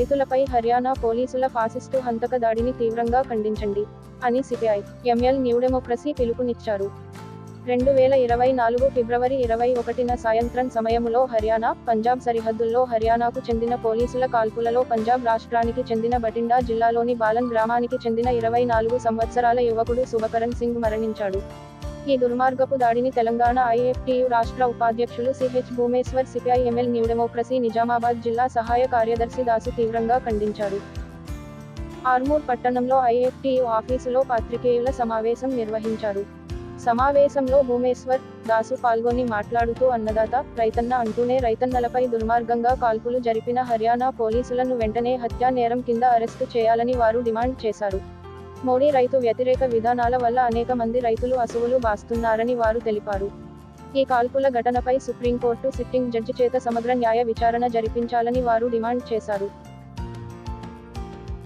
రైతులపై హర్యానా పోలీసుల ఫాసిస్టు హంతక దాడిని తీవ్రంగా ఖండించండి అని సిపిఐ ఎంఎల్ న్యూ డెమోక్రసీ పిలుపునిచ్చారు. రెండు వేల ఇరవై నాలుగు ఫిబ్రవరి ఇరవై ఒకటిన సాయంత్రం సమయములో హర్యానా పంజాబ్ సరిహద్దుల్లో హర్యానాకు చెందిన పోలీసుల కాల్పులలో పంజాబ్ రాష్ట్రానికి చెందిన బటిండా జిల్లాలోని బాలన్ గ్రామానికి చెందిన ఇరవై నాలుగు సంవత్సరాల యువకుడు శుభకరణ్ సింగ్ మరణించాడు. ఈ దుర్మార్గపు దాడిని తెలంగాణ ఐఎఫ్టియు రాష్ట్ర ఉపాధ్యక్షులు CH Bhumeshwar CPI ML New Democracy Nizamabad జిల్లా సహాయ కార్యదర్శి దాసు తీవ్రంగా ఖండించారు. ఆర్మూర్ పట్టణంలో ఐఎఫ్టియు ఆఫీసులో పాత్రికేయుల సమావేశం నిర్వహించారు. సమావేశంలో భూమేశ్వర్ దాసు పాల్గొని మాట్లాడుతూ అన్నదాత రైతన్న అంటూనే రైతన్నలపై దుర్మార్గంగా కాల్పులు జరిపిన హర్యానా పోలీసులను వెంటనే హత్యా నేరం కింద అరెస్టు చేయాలని వారు డిమాండ్ చేశారు. మోడీ రైతు వ్యతిరేక విధానాల వల్ల అనేక మంది రైతులు అసువులు బాస్తున్నారని వారు తెలిపారు. ఈ కాల్పుల ఘటనపై సుప్రీంకోర్టు సిట్టింగ్ జడ్జి చేత సమగ్ర న్యాయ విచారణ జరిపించాలని వారు డిమాండ్ చేశారు.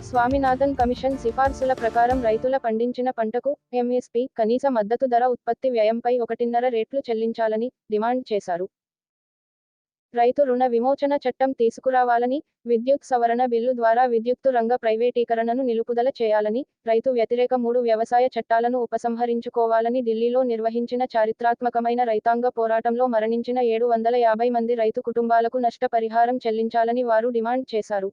స్వామినాథన్ కమిషన్ సిఫార్సుల ప్రకారం రైతుల పండించిన పంటకు ఎంఎస్పి కనీస మద్దతు ధర ఉత్పత్తి వ్యయంపై ఒకటిన్నర రేట్లు చెల్లించాలని డిమాండ్ చేశారు. రైతు రుణ విమోచన చట్టం తీసుకురావాలని విద్యుత్ సవరణ బిల్లు ద్వారా విద్యుత్తు రంగ ప్రైవేటీకరణను నిలుపుదల చేయాలని రైతు వ్యతిరేక మూడు వ్యవసాయ చట్టాలను ఉపసంహరించుకోవాలని ఢిల్లీలో నిర్వహించిన చారిత్రాత్మకమైన రైతాంగ పోరాటంలో మరణించిన ఏడు వందల యాభై మంది రైతు కుటుంబాలకు నష్టపరిహారం చెల్లించాలని వారు డిమాండ్ చేశారు.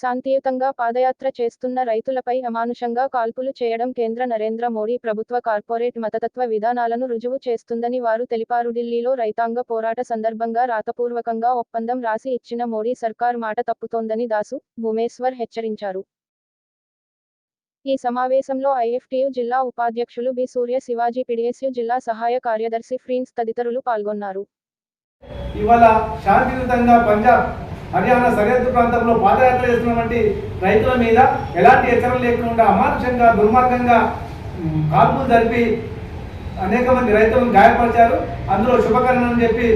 శాంతియుతంగా పాదయాత్ర చేస్తున్న రైతులపై అమానుషంగా కాల్పులు చేయడం కేంద్ర నరేంద్ర మోడీ ప్రభుత్వ కార్పొరేట్ మతతత్వ విధానాలను రుజువు చేస్తుందని వారు తెలిపారు. ఢిల్లీలో రైతాంగ పోరాట సందర్భంగా రాతపూర్వకంగా ఒప్పందం రాసి ఇచ్చిన మోడీ సర్కార్ మాట తప్పుతోందని దాసు భూమేశ్వర్ హెచ్చరించారు. ఈ సమావేశంలో ఐఎఫ్టియు జిల్లా ఉపాధ్యక్షులు బి సూర్య శివాజీ పిడిఎస్యు జిల్లా సహాయ కార్యదర్శి ఫ్రీన్స్ తదితరులు పాల్గొన్నారు. ఇవాళ శాంతియుతంగా పంజాబ్ హర్యానా సరిహద్దు ప్రాంతంలో పాదయాత్ర చేస్తున్నటువంటి రైతుల మీద ఎలాంటి హెచ్చరికలు లేకుండా అమానుషంగా దుర్మార్గంగా కాల్పులు జరిపి అనేక మంది రైతులను గాయపరిచారు. అందులో శుభకరణం అని చెప్పి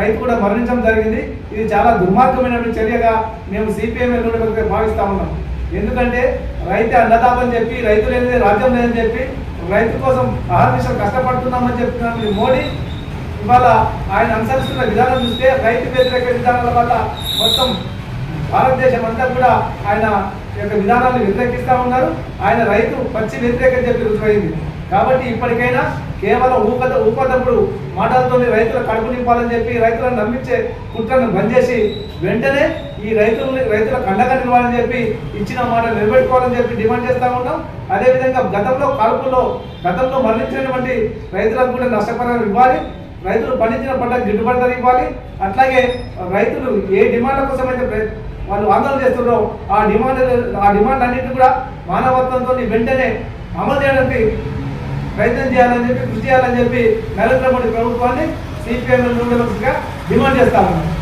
రైతు కూడా మరణించడం జరిగింది. ఇది చాలా దుర్మార్గమైనటువంటి చర్యగా మేము సిపిఎం కూడా భావిస్తా ఉన్నాం. ఎందుకంటే రైతే అన్నదాత అని చెప్పి రైతు లేనిదే రాజ్యం లేదని చెప్పి రైతు కోసం ఆహార కష్టపడుతున్నామని చెప్తున్న మోడీ ఇవాళ ఆయన అనుసరిస్తున్న విధానం చూస్తే రైతు వ్యతిరేక విధానాల వల్ల మొత్తం భారతదేశం అంతా కూడా ఆయన యొక్క విధానాన్ని వ్యతిరేకిస్తూ ఉన్నారు. ఆయన రైతు పచ్చి వ్యతిరేకం చెప్పి రుజువైంది. కాబట్టి ఇప్పటికైనా కేవలం ఊపద ఊపదప్పుడు మాటలతో రైతుల కడుపు నింపాలని చెప్పి రైతులను నమ్మించే కుట్రను బంద్ చేసి వెంటనే ఈ రైతుల్ని రైతుల కండగా నిలవాలని చెప్పి ఇచ్చిన మాట నిలబెట్టుకోవాలని చెప్పి డిమాండ్ చేస్తూ ఉన్నాం. అదేవిధంగా గతంలో కడుపులో గతంలో మరణించినటువంటి రైతులకు కూడా నష్టపరిహారం ఇవ్వాలి. రైతులు పండించిన పంట గిట్టుబాటు ధర ఇవ్వాలి. అట్లాగే రైతులు ఏ డిమాండ్ల కోసం అయితే వాళ్ళు ఆందోళన చేస్తున్నారో ఆ డిమాండ్ ఆ డిమాండ్ అన్నింటినీ కూడా మానవత్వంతో వెంటనే అమలు చేయడానికి ప్రయత్నం చేయాలని చెప్పి కృషి చేయాలని చెప్పి నరేంద్ర మోడీ ప్రభుత్వాన్ని సిపిఎం డిమాండ్ చేస్తామన్నారు